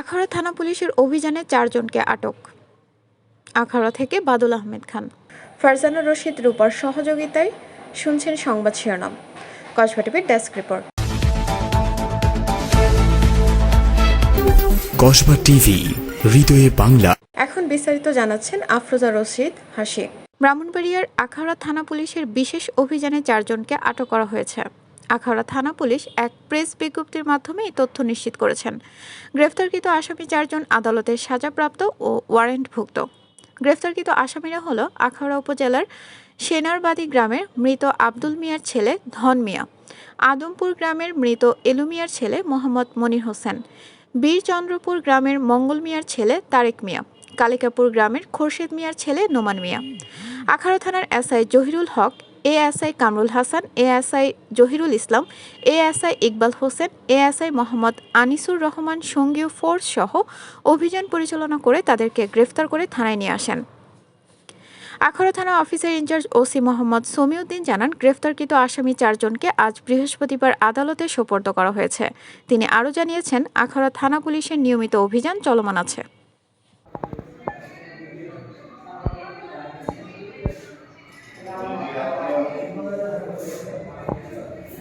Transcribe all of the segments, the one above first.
আখাউড়া থানা পুলিশের অভিযানে চারজনকে আটক। আখাউড়া থেকে বাদুল আহমেদ খান। ফারজানা রশিদ রূপার সহযোগিতায় শুনছেন সংবাদ শিরোনাম। কসবা টিভির ডেস্ক রিপোর্ট। কসবা টিভি হৃদয়ে বাংলা। এখন বিস্তারিত জানাচ্ছেন আফরোজা রশিদ হাসি। ব্রাহ্মণবাড়িয়ার আখাউড়া থানা পুলিশের বিশেষ অভিযানে চারজনকে আটক করা হয়েছে। আখাউড়া থানা পুলিশ এক প্রেস বিজ্ঞপ্তির মাধ্যমে এই তথ্য নিশ্চিত করেছেন। গ্রেফতারকৃত আসামি চারজন আদালতের সাজাপ্রাপ্ত ও ওয়ারেন্টভুক্ত। গ্রেফতারকৃত আসামিরা হল আখাউড়া উপজেলার সেনারবাদী গ্রামের মৃত আব্দুল মিয়ার ছেলে ধন মিয়া, আদমপুর গ্রামের মৃত এলু মিয়ার ছেলে মোহাম্মদ মনির হোসেন, বীরচন্দ্রপুর গ্রামের মঙ্গল মিয়ার ছেলে তারেক মিয়া, কালিকাপুর গ্রামের খোরশেদ মিয়ার ছেলে নোমান মিয়া। আখাড়া থানার SI Zahirul Haque ASI Kamrul Hasan, ASI Zahirul Islam, ASI Iqbal Hossain, ASI Mohammad Anisur Rahman, সঙ্গীয় force সহ অভিযান পরিচালনা করে তাদেরকে গ্রেফতার করে থানায় নিয়ে আসেন। আখাড়া থানা officer in charge OC Mohammad Samiuddin জানান, গ্রেফতারকৃত আসামি চারজনকে আজ বৃহস্পতিবার আদালতে সোপর্দ করা হয়েছে। তিনি আরও জানিয়েছেন আখাড়া থানা পুলিশের নিয়মিত অভিযান চলমান আছে।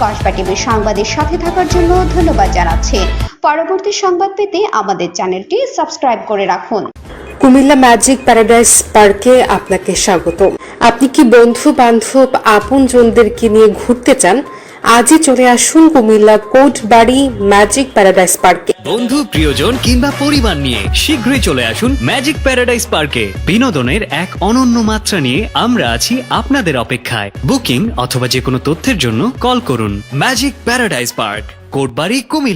কসবা টিভির সংবাদের সাথে থাকার জন্য ধন্যবাদ জানাচ্ছি। পরবর্তী সংবাদ পেতে আমাদের চ্যানেলটি সাবস্ক্রাইব করে রাখুন। কুমিল্লা ম্যাজিক প্যারাডাইস পার্কে আপনাকে স্বাগত আপনি কি বন্ধু বান্ধব আপন জনদেরকে নিয়ে ঘুরতে চান? আজই চলে আসুন Comilla Kotbari magic paradise পার্কে। বন্ধু, প্রিয়জন কিংবা পরিবার নিয়ে শীঘ্রই চলে আসুন ম্যাজিক প্যারাডাইস পার্কে। বিনোদনের এক অনন্য মাত্রা নিয়ে আমরা আছি আপনাদের অপেক্ষায়। বুকিং অথবা যে কোনো তথ্যের জন্য কল করুন magic paradise park, Kotbari, Comilla.